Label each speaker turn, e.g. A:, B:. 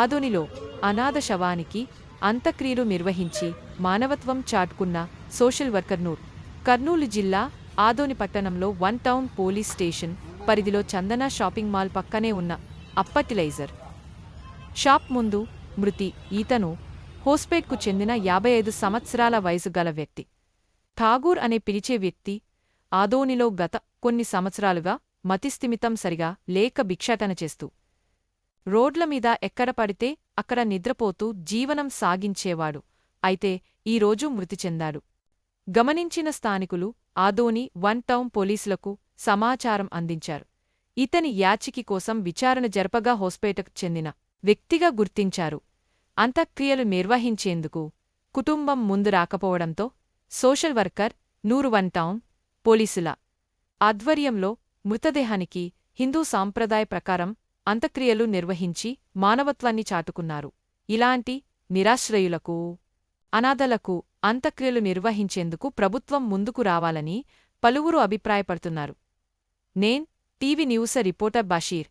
A: ఆదోనిలో అనాథ శవానికి అంత్యక్రియలు నిర్వహించి మానవత్వం చాటుకున్న సోషల్ వర్కర్ నూర్. కర్నూలు జిల్లా ఆదోని పట్టణంలో వన్ టౌన్ పోలీస్ స్టేషన్ పరిధిలో చందన షాపింగ్ మాల్ పక్కనే ఉన్న అప్పటిలైజర్. షాప్ ముందు మృతి. ఈతను హోస్పేట్కు చెందిన యాభై ఐదు సంవత్సరాల వయసు గల వ్యక్తి. ఠాగూర్ అనే పిలిచే వ్యక్తి ఆదోనిలో గత కొన్ని సంవత్సరాలుగా మతిస్థిమితం సరిగా లేక భిక్షాటన చేస్తూ రోడ్ల మీద ఎక్కడ పడితే అక్కడ నిద్రపోతూ జీవనం సాగించేవాడు. అయితే ఈరోజు మృతి చెందాడు. గమనించిన స్థానికులు ఆదోని వన్ టౌన్ పోలీసులకు సమాచారం అందించారు. ఇతని యాచికి కోసం విచారణ జరపగా హోస్పేటకు చెందిన వ్యక్తిగా గుర్తించారు. అంత్యక్రియలు నిర్వహించేందుకు కుటుంబం ముందు రాకపోవడంతో సోషల్ వర్కర్ నూరు వన్ టౌన్ పోలీసుల ఆధ్వర్యంలో మృతదేహానికి హిందూ సాంప్రదాయ ప్రకారం అంతక్రియలు నిర్వహించి మానవత్వాన్ని చాటుకున్నారు. ఇలాంటి నిరాశ్రయులకు అనాథలకు అంతక్రియలు నిర్వహించేందుకు ప్రభుత్వం ముందుకు రావాలని పలువురు అభిప్రాయపడుతున్నారు. నేన్ టీవీ న్యూస్ రిపోర్టర్ బషీర్